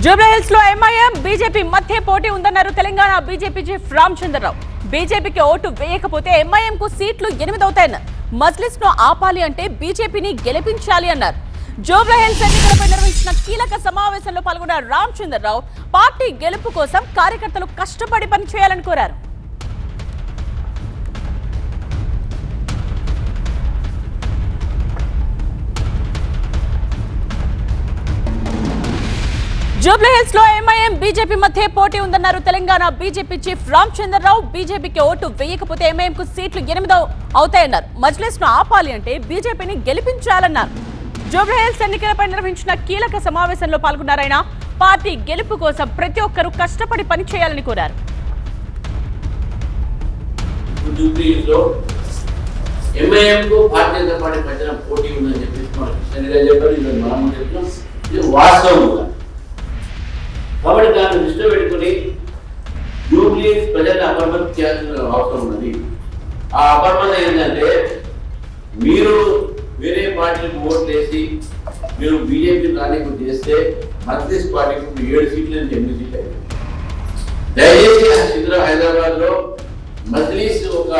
జూబ్లీహిల్స్లో MIM BJP మధ్య పోటీ ఉందన్నారు తెలంగాణ బీజేపీ చీఫ్ రామచంద్రరావు. బీజేపీకి ఓటు వేయకపోతే ఎంఐఎం కు సీట్లు ఎనిమిది అవుతాయన్నారు మజ్లిస్ను ఆపాలి అంటే బీజేపీని గెలిపించాలి అన్నారు. జూబ్లీహిల్స్ ఎన్నికలపై నిర్వహించిన కీలక సమావేశంలో పాల్గొన్న రామచంద్రరావు పార్టీ గెలుపు కోసం కార్యకర్తలు కష్టపడి పనిచేయాలని కోరారు. జూబ్లీహిల్స్లో ఎంఐఎం బీజేపీ మధ్య పోటీ ఉందన్నారు. తెలంగాణ బీజేపీ చీఫ్ రామచంద్రరావు బీజేపీకి ఓటు వేయకపోతే ఎంఐఎం కు సీట్లు ఎనిమిది అవుతాయన్నారు. మజ్లిస్ను ఆపాలి అంటే బీజేపీని గెలిపించాలన్నారు. జూబ్లీహిల్స్ ఎన్నికలపై నిర్వహించిన కీలక సమావేశంలో పాల్గొన్నారాయన పార్టీ గెలుపు కోసం ప్రతి ఒక్కరూ కష్టపడి పనిచేయాలని కోరారు. భారతీయ జనతా పార్టీ మధ్యన పోటీ ఉందని చెప్పేసి మన కృష్ణ చెప్పారు. ఇది వాస్తవం కూడా. కాబట్టి దాన్ని దృష్టిలో పెట్టుకుని జూబ్లీ ప్రజల్ని అపరిమతి చేయాల్సిన అవసరం ఉన్నది. ఆ అపరిమతి ఏంటంటే మీరు వేరే పార్టీలకు ఓట్లు వేసి మీరు బీజేపీ రానికు చేస్తే మధ్యస్ పార్టీకి ఏడు సీట్లు నుంచి ఎనిమిది సీట్లు అయ్యాయి దయచేసి హైదరాబాద్ హైదరాబాద్లో మజ్లీస్ ఒక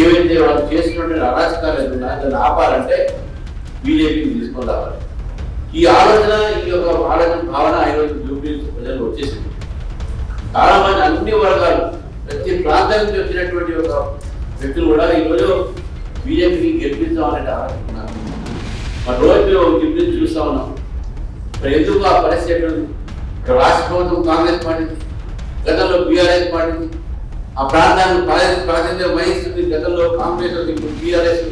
ఏవైతే వాళ్ళు చేస్తున్న అరాచకాలు ఏదైనా దాన్ని ఆపాలంటే బీజేపీని తీసుకొని రావాలి. ఈ ఆలోచన ఈ యొక్క ఆలోచన భావన ఈరోజు పిలిచి ప్రజలు వచ్చేసింది. చాలా మంది అన్ని వర్గాలు ప్రతి ప్రాంతం నుంచి వచ్చినటువంటి ఒక వ్యక్తులు కూడా ఈరోజు బీజేపీని గెలిపించామని ఆలోచిస్తున్నారు మన రోజు గెలిపించి చూస్తా ఉన్నాం. మరి ఎందుకు ఆ పరిస్థితి ఎక్కడ ఇక్కడ రాష్ట్ర ప్రభుత్వం కాంగ్రెస్ పార్టీ గతంలో బీఆర్ఎస్ పార్టీ ఆ ప్రాంతాన్ని ప్రాతినిధ్యం వహిస్తుంది. గతంలో కాంగ్రెస్ ఇప్పుడు బీఆర్ఎస్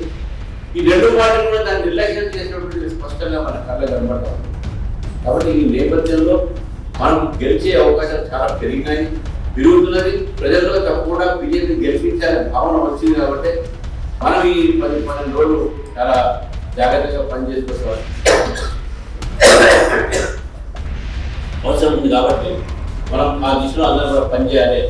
ఈ రెండు పార్టీలు కూడా దాన్ని నిర్లక్ష్యం చేసినటువంటి స్పష్టంగా మన కళ్ళ కనబడతాం కాబట్టి ఈ నేపథ్యంలో మనం గెలిచే అవకాశాలు చాలా పెరిగినాయి. పెరుగుతున్నది ప్రజల్లో తప్పకుండా బీజేపీ గెలిపించాలనే భావన వచ్చింది కాబట్టి మనం ఈ పది పన్నెండు రోజులు చాలా జాగ్రత్తగా పనిచేసుకోవాలి. అవసరం ఉంది కాబట్టి మనం ఆ దిశలో అందరం కూడా పనిచేయాలి.